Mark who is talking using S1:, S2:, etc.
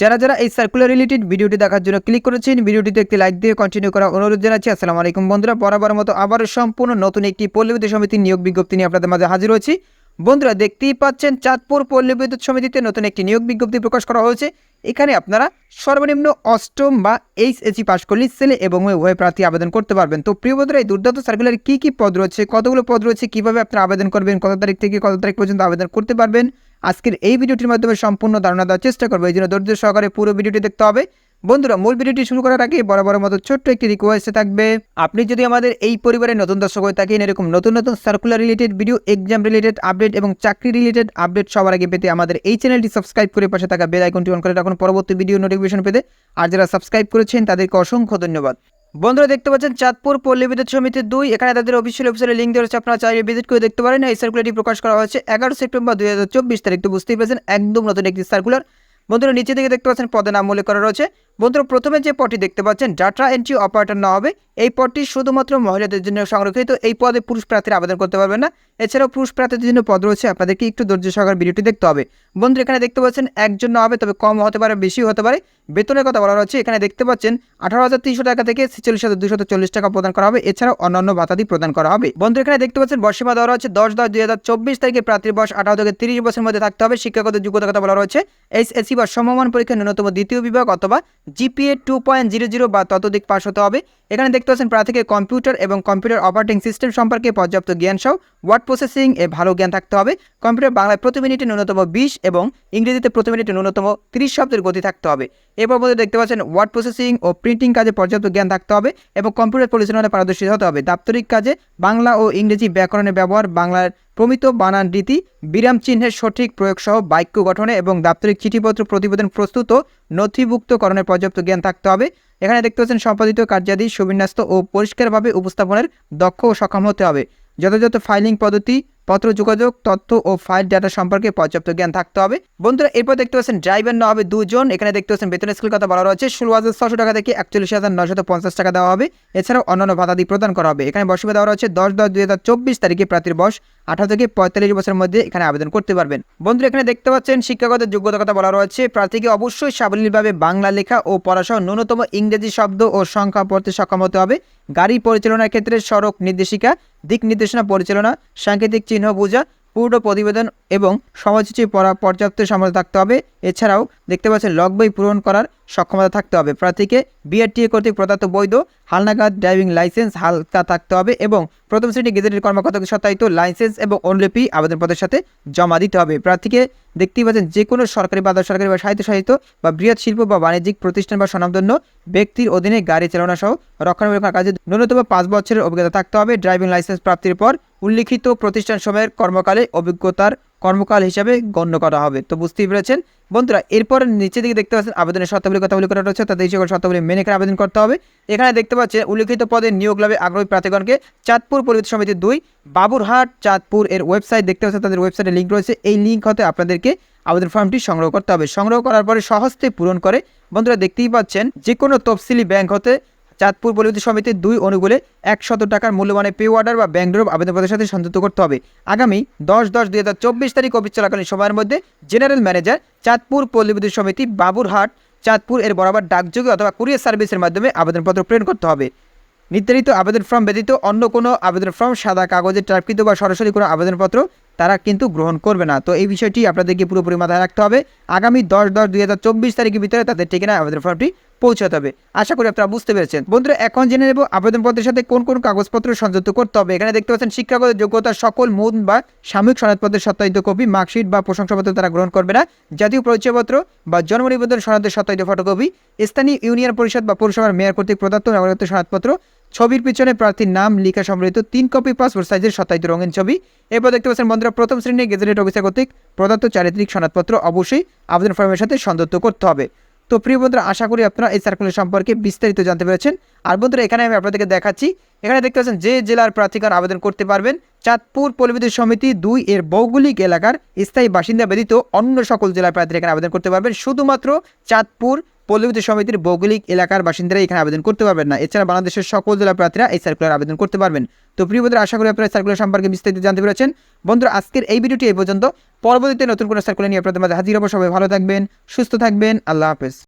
S1: যারা যারা এই সার্কুলার রিলেটেড ভিডিওটি দেখার জন্য ক্লিক করেছেন, ভিডিওটিতে একটি লাইক দিয়ে কন্টিনিউ করা অনুরোধ জানাচ্ছি। আসসালামু আলাইকুম বন্ধুরা, বরাবর মতো আবারও সম্পূর্ণ নতুন একটি পল্লী বিদ্যুৎ সমিতির নিয়োগ বিজ্ঞপ্তি নিয়ে আপনাদের মাঝে হাজির হয়েছি। বন্ধুরা, দেখতেই পাচ্ছেন চাঁদপুর পল্লী বিদ্যুৎ সমিতিতে নতুন একটি নিয়োগ বিজ্ঞপ্তি প্রকাশ করা হয়েছে। এখানে আপনারা সর্বনিম্ন অষ্টম বা এইচএসি পাশ করলে ছেলে এবং উভয় প্রার্থী আবেদন করতে পারবেন। তো প্রিয় বন্ধুরা, এই দুর্দান্ত সার্কুলারে কী কী পদ রয়েছে, কতগুলো পদ রয়েছে, কীভাবে আপনারা আবেদন করবেন, কত তারিখ থেকে কত তারিখ পর্যন্ত আবেদন করতে পারবেন আজকের এই ভিডিওটির মাধ্যমে সম্পূর্ণ ধারণা দেওয়ার চেষ্টা করব। এই জন্য ধৈর্য সহকারে পুরো ভিডিওটি দেখতে হবে। বন্ধুরা, মূল ভিডিওটি শুরু করার আগে বড় মতো ছোট্ট একটি রিকোয়েস্ট থাকবে। আপনি যদি আমাদের এই পরিবারের নতুন দর্শক হয়ে থাকেন, এরকম নতুন নতুন circular related video exam related update এবং চাকরি রিলেটেড আপডেট সবার আগে পেতে আমাদের এই চ্যানেলটি সাবস্ক্রাইব করে পাশে থাকা বেল আইকনটি অন করে রাখুন। পরবর্তী ভিডিও নোটিফিকেশন পেতে আর যারা সাবস্ক্রাইব করেছেন, তাদেরকে অসংখ্য ধন্যবাদ। বন্ধুরা দেখতে পাচ্ছেন চাঁদপুর পল্লী বিদ্যুৎ সমিতি দুই, এখানে তাদের অফিসিয়াল ওয়েবসাইটে লিঙ্ক দেওয়া রয়েছে, আপনারা চাইলে ভিজিট করে দেখতে পারেন। এই সার্কুলারটি প্রকাশ করা হয়েছে এগারো সেপ্টেম্বর দুই হাজার চব্বিশ তারিখ, তো বুঝতেই পেরেছেন, একদম নতুন একটি সার্কুলার বন্ধুরা নিচে থেকে দেখতে পাচ্ছেন পদে নাম উল্লেখ করা রয়েছে। বন্ধুরা প্রথমে যে পটি দেখতে পাচ্ছেন ডাটা এন্ট্রি অপারেটর না হবে এই পদটি শুধুমাত্র মহিলাদের জন্য সংরক্ষিত, এই পদে পুরুষ প্রার্থীরা আবেদন করতে পারবেন না। এছাড়াও পুরুষ প্রার্থীদের জন্য পদ রয়েছে, আপনাদেরকে একটু ধৈর্য সহকার ভিডিওটি দেখতে হবে। বন্ধু এখানে দেখতে পাচ্ছেন, একজন হবে, তবে কম হতে পারে বেশি হতে পারে। বেতনের কথা বলা হচ্ছে, এখানে দেখতে পাচ্ছেন, আঠারো হাজার তিনশো টাকা থেকে ছেচল্লিশ হাজার দুশো চল্লিশ টাকা প্রদান করা হবে। এছাড়াও অন্যান্য ভাতাদি প্রদান করা হবে। বন্ধু এখানে দেখতে পাচ্ছেন বর্ষীমা দেওয়া হচ্ছে দশ দশ দুই হাজার চব্বিশ তারিখে প্রার্থীর বয়স আঠারো থেকে তিরিশ বছরের মধ্যে থাকতে হবে। শিক্ষাগত যোগ্যতার কথা বলা রয়েছে এইচএসসি বা সমমান পরীক্ষা ন্যূনতম দ্বিতীয় বিভাগ অথবা GPA two point zero zero বা ততোধিক পাশ হতে হবে। এখানে দেখতে পাচ্ছেন প্রার্থীকে কম্পিউটার এবং কম্পিউটার অপারেটিং সিস্টেম সম্পর্কে পর্যাপ্ত জ্ঞান সহ ওয়ার্ড প্রসেসিং এ ভালো জ্ঞান থাকতে হবে। কম্পিউটার বাংলায় প্রতি মিনিটে ন্যূনতম বিশ এবং ইংরেজিতে প্রতি মিনিটে ন্যূনতম তিরিশ শব্দের গতি থাকতে হবে। এরপর মধ্যে দেখতে পাচ্ছেন ওয়ার্ড প্রসেসিং ও প্রিন্টিং কাজে পর্যাপ্ত জ্ঞান থাকতে হবে এবং কম্পিউটার পরিচালনায় পারদর্শী হতে হবে। দাপ্তরিক কাজে বাংলা ও ইংরেজি ব্যাকরণের ব্যবহার বাংলার প্রমিত বানান রীতি বিরাম চিহ্নের সঠিক প্রয়োগ সহ বাক্য গঠনে এবং দাপ্তরিক চিঠিপত্র প্রতিবেদন প্রস্তুত নথিভুক্তকরণে নথিভুক্তকরণের পর্যাপ্ত জ্ঞান থাকতে হবে। এখানে দেখতে পাচ্ছেন, সম্পাদিত কার্যাদি, সুবিন্যস্ত ও পরিষ্কারভাবে উপস্থাপনের দক্ষ ও সক্ষম হতে হবে। যথাযথ ফাইলিং পদ্ধতি পত্র, যোগাযোগ, তথ্য ও ফাইল ডাটা সম্পর্কে পর্যাপ্ত জ্ঞান থাকতে হবে। বন্ধুরা, এরপর দেখতে পাচ্ছেন ড্রাইভার না হবে দুজন। এখানে দেখতে পাচ্ছেন বেতন স্কুল কথা বলা রয়েছে? ষোলো হাজার ছশো টাকা থেকে একচল্লিশ হাজার নশত পঞ্চাশ টাকা দেওয়া হবে। এছাড়াও অন্যান্য ভাতাদি প্রদান করা হবে। এখানে বসবে দেওয়া রয়েছে দশ দশ দুই হাজার চব্বিশ তারিখে প্রার্থীর বয়স আঠারো থেকে পঁয়তাল্লিশ বছরের মধ্যে এখানে আবেদন করতে পারবেন। বন্ধুরা, এখানে দেখতে পাচ্ছেন শিক্ষাগত যোগ্যতার কথা বলা রয়েছে? প্রার্থীকে অবশ্যই সাবলীলভাবে বাংলা লেখা ও পড়াসহ ন্যূনতম ইংরেজি শব্দ ও সংখ্যা পড়তে সক্ষম হতে হবে। গাড়ি পরিচালনার ক্ষেত্রে সড়ক নির্দেশিকা, দিক নির্দেশনা পরিচালনা, সাংকেতিক চিহ্ন বোঝা পূর্ণ প্রতিবেদন এবং সমাজসূচি পড়া পর্যাপ্ত সামর্থ্য থাকতে হবে। এছাড়াও দেখতে পাচ্ছেন লগ বই পূরণ করার সক্ষমতা থাকতে হবে। প্রার্থীকে বিআরটিএ কর্তৃক প্রদত্ত বৈধ হালনাগাদ ড্রাইভিং লাইসেন্স হালকা থাকতে হবে এবং প্রথম শ্রেণি গেজেটের কর্মকর্তাকে সত্যায়িত লাইসেন্স এবং অনুলিপি আবেদনপত্রের সাথে জমা দিতে হবে। প্রার্থীকে দেখতেই পাচ্ছেন, যে কোনো সরকারি বা সরকারি বা সাহিত্য বা বৃহৎ শিল্প বা বাণিজ্যিক প্রতিষ্ঠান বা স্বনামধন্য ব্যক্তির অধীনে গাড়ি চালনা সহ রক্ষণাবেক্ষণ কাজে ন্যূনতম পাঁচ বছরের অভিজ্ঞতা থাকতে হবে। ড্রাইভিং লাইসেন্স প্রাপ্তির পর উল্লিখিত প্রতিষ্ঠান সময়ের কর্মকালে অভিজ্ঞতার কর্মকাল হিসাবে গণ্য করা হবে। তো বুঝতেই পেরেছেন? বন্ধুরা, এরপর নিচে দিকে দেখতে পাচ্ছেন, আবেদনের শর্তাবলী, কথা উল্লেখ করা রয়েছে তাদের এই সকল শর্তাবলী মেনে করে আবেদন করতে হবে। এখানে দেখতে পাচ্ছেন, উল্লিখিত পদে নিয়োগ লাভে আগ্রহী প্রার্থীগণকে চাঁদপুর পরিবেশ সমিতি দুই, বাবুরহাট, চাঁদপুর এর ওয়েবসাইট দেখতে পাচ্ছেন, তাদের ওয়েবসাইটে লিঙ্ক রয়েছে। এই লিঙ্ক হতে আপনাদেরকে আবেদন ফর্মটি সংগ্রহ করতে হবে। সংগ্রহ করার পরে সহজতে পূরণ করে, বন্ধুরা দেখতেই পাচ্ছেন যে কোনো তফসিলি ব্যাংক হতে চাঁদপুর পরিবর্তন সমিতির দুই অনুকূলে একশত টাকার মূল্যমানে পে অর্ডার বা ব্যাংক ড্রপ আবেদনপত্রের সাথে সংযুক্ত করতে হবে। আগামী দশ দশ দুই হাজার চব্বিশ তারিখ অফিস চলাকালীন সময়ের মধ্যে জেনারেল ম্যানেজার চাঁদপুর পল্লী সমিতি বাবুরহাট, চাঁদপুর এর বরাবর ডাকযোগে অথবা কুরিয়ার সার্ভিসের মাধ্যমে আবেদনপত্র প্রেরণ করতে হবে। নির্ধারিত আবেদন ফর্ম ব্যতীত অন্য কোনো আবেদন ফর্ম, সাদা কাগজে টাইপকৃত বা সরাসরি কোনো আবেদনপত্র তারা কিন্তু গ্রহণ করবে না। তো এই বিষয়টি আপনাদেরকে পুরোপুরি মাথায় রাখতে হবে। আগামী দশ দশ দুই হাজার চব্বিশ তারিখের ভিতরে তাদের ঠিকানায় আবেদন ফর্মটি পৌঁছাতে হবে। আশা করি আপনারা বুঝতে পেরেছেন। বন্ধুরা, এখন জেনে নেব আবেদনপত্রের সাথে কোন কোন কাগজপত্র সংযুক্ত করতে হবে। এখানে দেখতে পাচ্ছেন, শিক্ষাগত যোগ্যতার সকল মূল বা সাময়িক সনদপত্রের সত্যায়িত কপি, মার্কশিট বা প্রশংসাপত্র তারা গ্রহণ করবে না। জাতীয় পরিচয়পত্র বা জন্ম নিবন্ধন সনদের সত্যায়িত ফটোকপি, স্থানীয় ইউনিয়ন পরিষদ বা পৌরসভার মেয়র কর্তৃক প্রদত্ত নাগরিকত্ব সনদপত্র, ছবির পিছনে প্রার্থীর নাম, লিখা সম্বলিত তিন কপি, পাসপোর্ট সাইজের সত্যায়িত রঙিন ছবি। এরপর দেখতে পাচ্ছেন, বন্ধুরা, প্রথম শ্রেণির গেজেটেড অফিসার কর্তৃক প্রদত্ত চারিত্রিক সনদপত্র অবশ্যই আবেদন ফর্মের সাথে সংযুক্ত করতে হবে। তো প্রিয় বন্ধুরা, আশা করি আপনারা এই সার্কুলার সম্পর্কে বিস্তারিত জানতে পেরেছেন। আর বন্ধুরা, এখানে আমি আপনাদেরকে দেখাচ্ছি, এখানে দেখতে পাচ্ছেন যে জেলার প্রার্থীকার আবেদন করতে পারবেন। চাঁদপুর পল্লীবিদ্যুৎ সমিতি দুই এর ভৌগোলিক এলাকার স্থায়ী বাসিন্দা ব্যতীত অন্য সকল জেলার প্রার্থীরা এখানে আবেদন করতে পারবেন। শুধুমাত্র চাঁদপুর পল্লীবিদ্যুৎ সমিতির ভৌগোলিক এলাকার বাসিন্দারা এখানে আবেদন করতে পারবেন না। এছাড়া বাংলাদেশের সকল জেলা প্রার্থীরা এই সার্কুলার আবেদন করতে পারবেন। তো প্রিয় বন্ধুরা, আশা করি আপনারা সার্কুলার সম্পর্কে বিস্তারিত জানতে পেরেছেন। বন্ধুরা, আজকের এই ভিডিওটি এই পর্যন্ত। পরবর্তীতে নতুন কোনো সার্কুলার নিয়ে আপনাদের মাঝে হাজির হব। সবাই ভালো থাকবেন, সুস্থ থাকবেন। আল্লাহ হাফেজ।